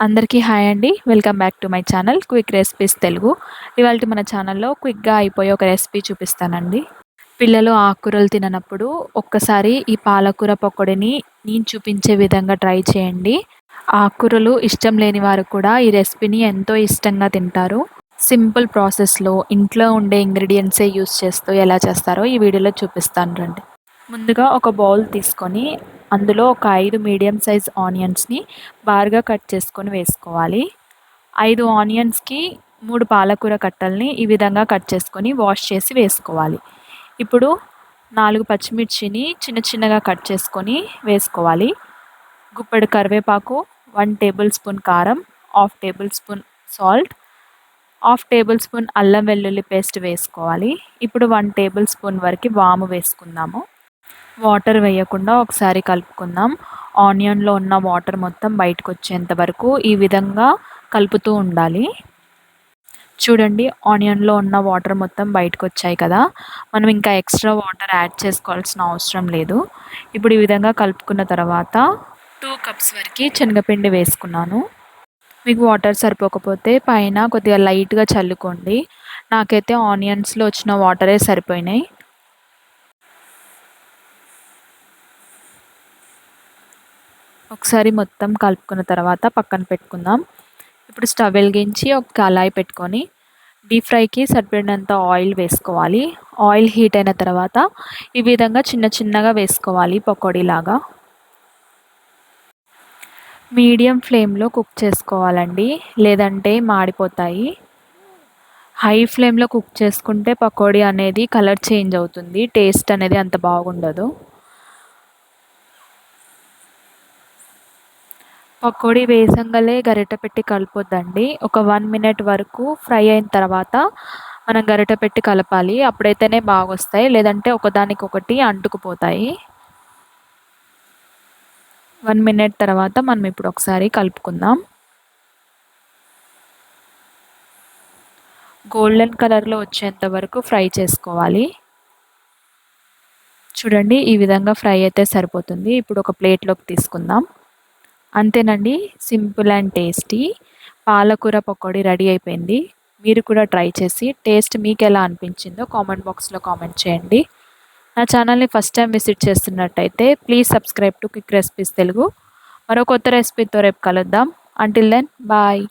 అందరికీ హాయ్ అండి. Welcome back to my channel quick recipes Telugu. ఇవాళ మన ఛానల్లో క్విక్గా అయిపోయే ఒక రెసిపీ చూపిస్తానండి. పిల్లలు ఆకుకూరలు తిననప్పుడు ఒక్కసారి ఈ పాలకూర పకోడీని నేను చూపించే విధంగా ట్రై చేయండి. ఆకుకూరలు ఇష్టం లేని వారు కూడా ఈ రెసిపీని ఎంతో ఇష్టంగా తింటారు. సింపుల్ ప్రాసెస్లో ఇంట్లో ఉండే ఇంగ్రీడియంట్సే యూస్ చేస్తూ ఎలా చేస్తారో ఈ వీడియోలో చూపిస్తాను రండి. ముందుగా ఒక బౌల్ తీసుకొని అందులో ఒక ఐదు మీడియం సైజ్ ఆనియన్స్ని బార్గా కట్ చేసుకొని వేసుకోవాలి. ఐదు ఆనియన్స్కి మూడు పాలకూర కట్టల్ని ఈ విధంగా కట్ చేసుకొని వాష్ చేసి వేసుకోవాలి. ఇప్పుడు నాలుగు పచ్చిమిర్చిని చిన్న చిన్నగా కట్ చేసుకొని వేసుకోవాలి. గుప్పెడు కరివేపాకు వన్ టేబుల్ స్పూన్ కారం half tablespoon salt half tablespoon అల్లం వెల్లుల్లి పేస్ట్ వేసుకోవాలి. ఇప్పుడు వన్ టేబుల్ స్పూన్ వరకు వాము వేసుకుందాము. వాటర్ వేయకుండా ఒకసారి కలుపుకుందాం. ఆనియన్లో ఉన్న వాటర్ మొత్తం బయటకు వచ్చేంత వరకు ఈ విధంగా కలుపుతూ ఉండాలి. చూడండి ఆనియన్లో ఉన్న వాటర్ మొత్తం బయటకు వచ్చాయి కదా. మనం ఇంకా ఎక్స్ట్రా వాటర్ యాడ్ చేసుకోవాల్సిన అవసరం లేదు. ఇప్పుడు ఈ విధంగా కలుపుకున్న తర్వాత టూ కప్స్ వరకు శనగపిండి వేసుకున్నాను. మీకు వాటర్ సరిపోకపోతే పైన కొద్దిగా లైట్గా చల్లుకోండి. నాకైతే ఆనియన్స్లో వచ్చిన వాటరే సరిపోయినాయి. ఒకసారి మొత్తం కలుపుకున్న తర్వాత పక్కన పెట్టుకుందాం. ఇప్పుడు స్టవ్ వెలిగించి ఒక కళాయి పెట్టుకొని డీప్ ఫ్రైకి సరిపడినంత ఆయిల్ వేసుకోవాలి. ఆయిల్ హీట్ అయిన తర్వాత ఈ విధంగా చిన్న చిన్నగా వేసుకోవాలి పకోడీలాగా. మీడియం ఫ్లేమ్లో కుక్ చేసుకోవాలండి. లేదంటే మాడిపోతాయి. హై ఫ్లేమ్లో కుక్ చేసుకుంటే పకోడీ అనేది కలర్ చేంజ్ అవుతుంది. టేస్ట్ అనేది అంత బాగుండదు. పకోడీ వేసంగలే గరిట పెట్టి కలపొద్దండి. ఒక వన్ మినిట్ వరకు ఫ్రై అయిన తర్వాత మనం గరిట పెట్టి కలపాలి. అప్పుడైతేనే బాగా వస్తాయి లేదంటే ఒకదానికొకటి అంటుకుపోతాయి. వన్ మినిట్ తర్వాత మనం ఇప్పుడు ఒకసారి కలుపుకుందాం. గోల్డెన్ కలర్లో వచ్చేంత వరకు ఫ్రై చేసుకోవాలి. చూడండి ఈ విధంగా ఫ్రై అయితే సరిపోతుంది. ఇప్పుడు ఒక ప్లేట్లోకి తీసుకుందాం. అంతేనండి సింపుల్ అండ్ టేస్టీ. పాలకూర పకోడీ రెడీ అయిపోయింది. మీరు కూడా ట్రై చేసి టేస్ట్ మీకు ఎలా అనిపించిందో కామెంట్ బాక్స్లో కామెంట్ చేయండి. నా ఛానల్ని first time visit చేస్తున్నట్టయితే please subscribe to quick recipes Telugu. మరో కొత్త రెసిపీతో రేపు కలుద్దాం. Until then bye